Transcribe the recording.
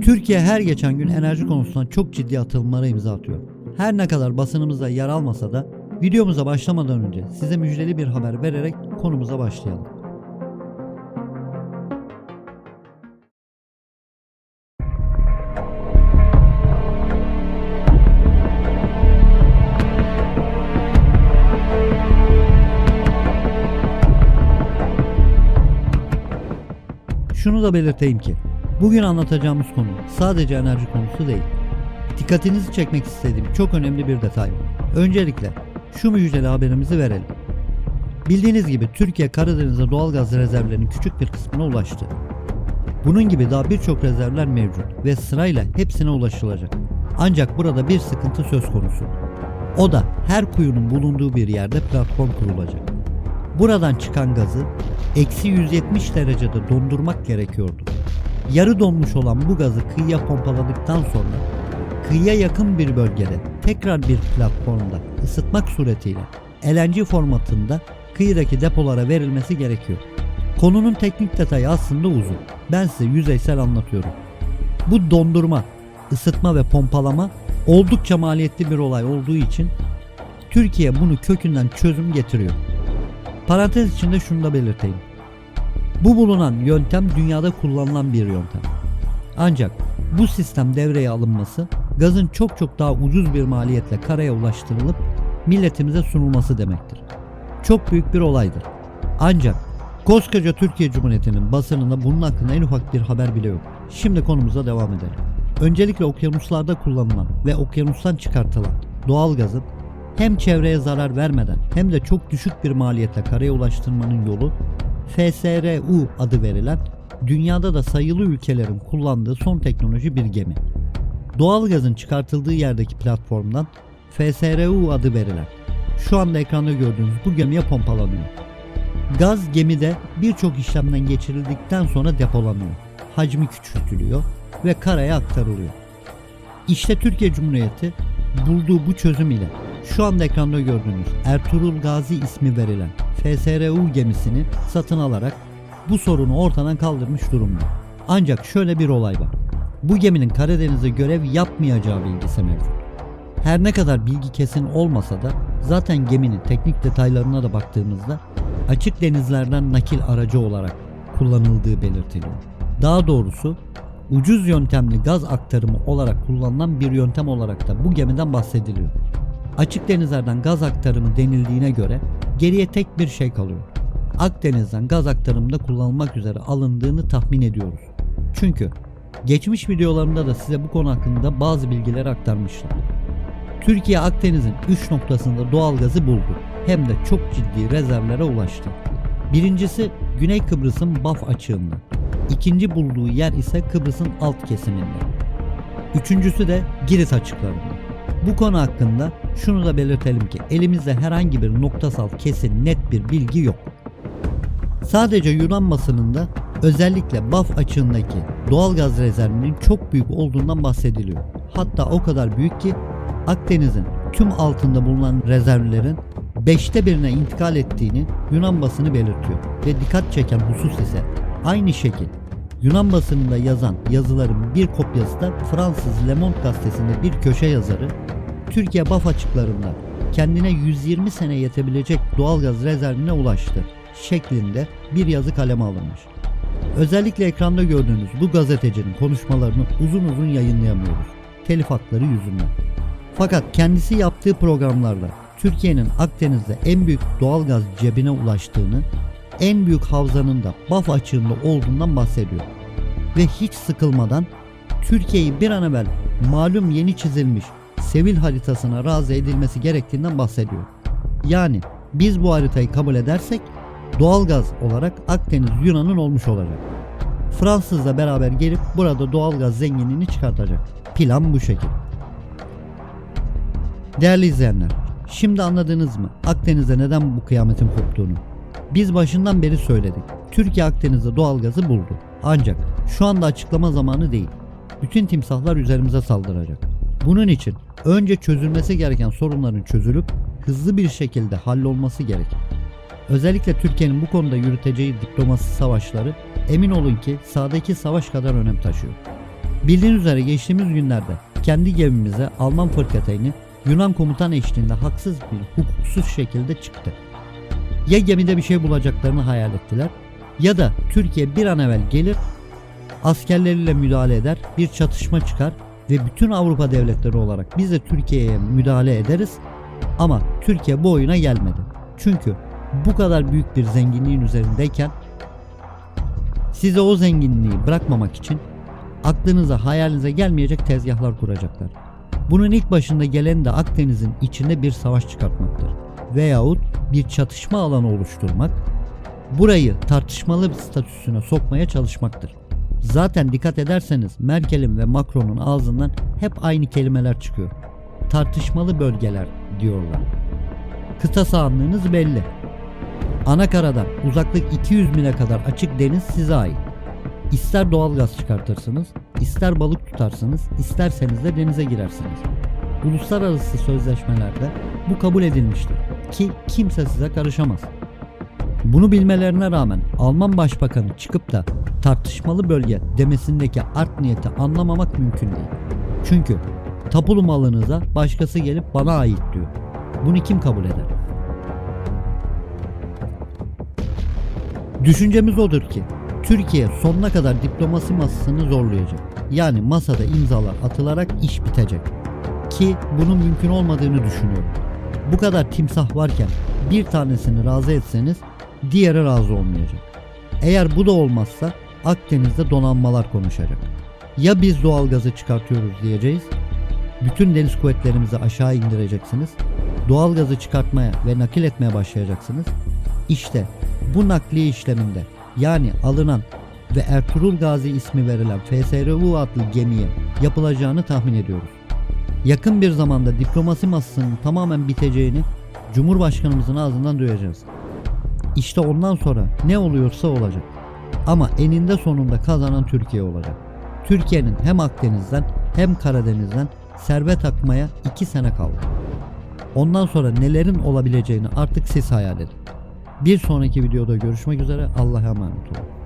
Türkiye her geçen gün enerji konusunda çok ciddi atılımlara imza atıyor. Her ne kadar basınımızda yer almasa da videomuza başlamadan önce size müjdeli bir haber vererek konumuza başlayalım. Şunu da belirteyim ki bugün anlatacağımız konu sadece enerji konusu değil. Dikkatinizi çekmek istediğim çok önemli bir detay. Öncelikle şu müjdeli haberimizi verelim. Bildiğiniz gibi Türkiye Karadeniz'de doğalgaz rezervlerinin küçük bir kısmına ulaştı. Bunun gibi daha birçok rezervler mevcut ve sırayla hepsine ulaşılacak. Ancak burada bir sıkıntı söz konusu. O da her kuyunun bulunduğu bir yerde platform kurulacak. Buradan çıkan gazı eksi 170 derecede dondurmak gerekiyordu. Yarı donmuş olan bu gazı kıyıya pompaladıktan sonra kıyıya yakın bir bölgede tekrar bir platformda ısıtmak suretiyle LNG formatında kıyıdaki depolara verilmesi gerekiyor. Konunun teknik detayı aslında uzun. Ben size yüzeysel anlatıyorum. Bu dondurma, ısıtma ve pompalama oldukça maliyetli bir olay olduğu için Türkiye bunu kökünden çözüm getiriyor. Parantez içinde şunu da belirteyim. Bu bulunan yöntem dünyada kullanılan bir yöntem. Ancak bu sistem devreye alınması gazın çok çok daha ucuz bir maliyetle karaya ulaştırılıp milletimize sunulması demektir. Çok büyük bir olaydır. Ancak koskoca Türkiye Cumhuriyeti'nin basınında bunun hakkında en ufak bir haber bile yok. Şimdi konumuza devam edelim. Öncelikle okyanuslarda kullanılan ve okyanustan çıkartılan doğal gazın hem çevreye zarar vermeden hem de çok düşük bir maliyetle karaya ulaştırmanın yolu FSRU adı verilen dünyada da sayılı ülkelerin kullandığı son teknoloji bir gemi. Doğalgazın çıkartıldığı yerdeki platformdan FSRU adı verilen şu anda ekranda gördüğünüz bu gemiye pompalanıyor. Gaz gemide birçok işlemden geçirildikten sonra depolanıyor. Hacmi küçültülüyor ve karaya aktarılıyor. İşte Türkiye Cumhuriyeti bulduğu bu çözüm ile şu anda ekranda gördüğünüz Ertuğrul Gazi ismi verilen FSRU gemisini satın alarak bu sorunu ortadan kaldırmış durumda. Ancak şöyle bir olay var. Bu geminin Karadeniz'de görev yapmayacağı bilgisi mevcut. Her ne kadar bilgi kesin olmasa da zaten geminin teknik detaylarına da baktığımızda açık denizlerden nakil aracı olarak kullanıldığı belirtiliyor. Daha doğrusu ucuz yöntemli gaz aktarımı olarak kullanılan bir yöntem olarak da bu gemiden bahsediliyor. Açık denizlerden gaz aktarımı denildiğine göre geriye tek bir şey kalıyor. Akdeniz'den gaz aktarımında kullanılmak üzere alındığını tahmin ediyoruz. Çünkü geçmiş videolarımda da size bu konu hakkında bazı bilgiler aktarmışlar. Türkiye Akdeniz'in 3 noktasında doğal gazı buldu. Hem de çok ciddi rezervlere ulaştı. Birincisi Güney Kıbrıs'ın Baf açığında. İkinci bulduğu yer ise Kıbrıs'ın alt kesiminde. Üçüncüsü de Girit açıklarında. Bu konu hakkında şunu da belirtelim ki elimizde herhangi bir noktasal kesin net bir bilgi yok. Sadece Yunan basınında özellikle Baf açığındaki doğal gaz rezervinin çok büyük olduğundan bahsediliyor. Hatta o kadar büyük ki Akdeniz'in tüm altında bulunan rezervlerin beşte birine intikal ettiğini Yunan basını belirtiyor. Ve dikkat çeken husus ise aynı şekil Yunan basınında yazan yazıların bir kopyası da Fransız Le Monde gazetesinde bir köşe yazarı Türkiye Baf açıklarında kendine 120 sene yetebilecek doğalgaz rezervine ulaştı şeklinde bir yazı kaleme alınmış. Özellikle ekranda gördüğünüz bu gazetecinin konuşmalarını uzun uzun yayınlayamıyoruz. Telif hakları yüzünden. Fakat kendisi yaptığı programlarda Türkiye'nin Akdeniz'de en büyük doğalgaz cebine ulaştığını, en büyük havzanın da Baf açığında olduğundan bahsediyor. Ve hiç sıkılmadan Türkiye'yi bir an evvel malum yeni çizilmiş Sevil haritasına razı edilmesi gerektiğinden bahsediyor. Yani biz bu haritayı kabul edersek doğalgaz olarak Akdeniz Yunan'ın olmuş olacak. Fransızla beraber gelip burada doğalgaz zenginliğini çıkartacak. Plan bu şekil. Değerli izleyenler, şimdi anladınız mı Akdeniz'de neden bu kıyametin koptuğunu? Biz başından beri söyledik. Türkiye Akdeniz'de doğalgazı buldu. Ancak şu anda açıklama zamanı değil. Bütün timsahlar üzerimize saldıracak. Bunun için önce çözülmesi gereken sorunların çözülüp hızlı bir şekilde hallolması gerek. Özellikle Türkiye'nin bu konuda yürüteceği diplomasi savaşları emin olun ki sahadaki savaş kadar önem taşıyor. Bildiğiniz üzere geçtiğimiz günlerde kendi gemimize Alman fırkateyni Yunan komutan eşliğinde haksız bir hukuksuz şekilde çıktı. Ya gemide bir şey bulacaklarını hayal ettiler ya da Türkiye bir an evvel gelir askerleriyle müdahale eder bir çatışma çıkar ve bütün Avrupa devletleri olarak biz de Türkiye'ye müdahale ederiz ama Türkiye bu oyuna gelmedi. Çünkü bu kadar büyük bir zenginliğin üzerindeyken size o zenginliği bırakmamak için aklınıza hayalinize gelmeyecek tezgahlar kuracaklar. Bunun ilk başında gelen de Akdeniz'in içinde bir savaş çıkartmaktır. Veyahut bir çatışma alanı oluşturmak, burayı tartışmalı bir statüsüne sokmaya çalışmaktır. Zaten dikkat ederseniz Merkel'in ve Macron'un ağzından hep aynı kelimeler çıkıyor. Tartışmalı bölgeler diyorlar. Kıta sahanlığınız belli. Anakaradan uzaklık 200 mile kadar açık deniz size ait. İster doğal gaz çıkartırsınız, ister balık tutarsınız, isterseniz de denize girersiniz. Uluslararası sözleşmelerde bu kabul edilmiştir ki kimse size karışamaz. Bunu bilmelerine rağmen Alman Başbakanı çıkıp da tartışmalı bölge demesindeki art niyeti anlamamak mümkün değil. Çünkü tapulu malınıza başkası gelip bana ait diyor. Bunu kim kabul eder? Düşüncemiz odur ki Türkiye sonuna kadar diplomasi masasını zorlayacak. Yani masada imzalar atılarak iş bitecek. Ki bunun mümkün olmadığını düşünüyorum. Bu kadar timsah varken bir tanesini razı etseniz diğeri razı olmayacak. Eğer bu da olmazsa Akdeniz'de donanmalar konuşacak. Ya biz doğalgazı çıkartıyoruz diyeceğiz. Bütün deniz kuvvetlerimizi aşağı indireceksiniz. Doğalgazı çıkartmaya ve nakil etmeye başlayacaksınız. İşte bu nakliye işleminde yani alınan ve Ertuğrul Gazi ismi verilen FSRU adlı gemiye yapılacağını tahmin ediyoruz. Yakın bir zamanda diplomasi masasının tamamen biteceğini Cumhurbaşkanımızın ağzından duyacağız. İşte ondan sonra ne oluyorsa olacak. Ama eninde sonunda kazanan Türkiye olacak. Türkiye'nin hem Akdeniz'den hem Karadeniz'den servet akmaya 2 sene kaldı. Ondan sonra nelerin olabileceğini artık siz hayal edin. Bir sonraki videoda görüşmek üzere. Allah'a emanet olun.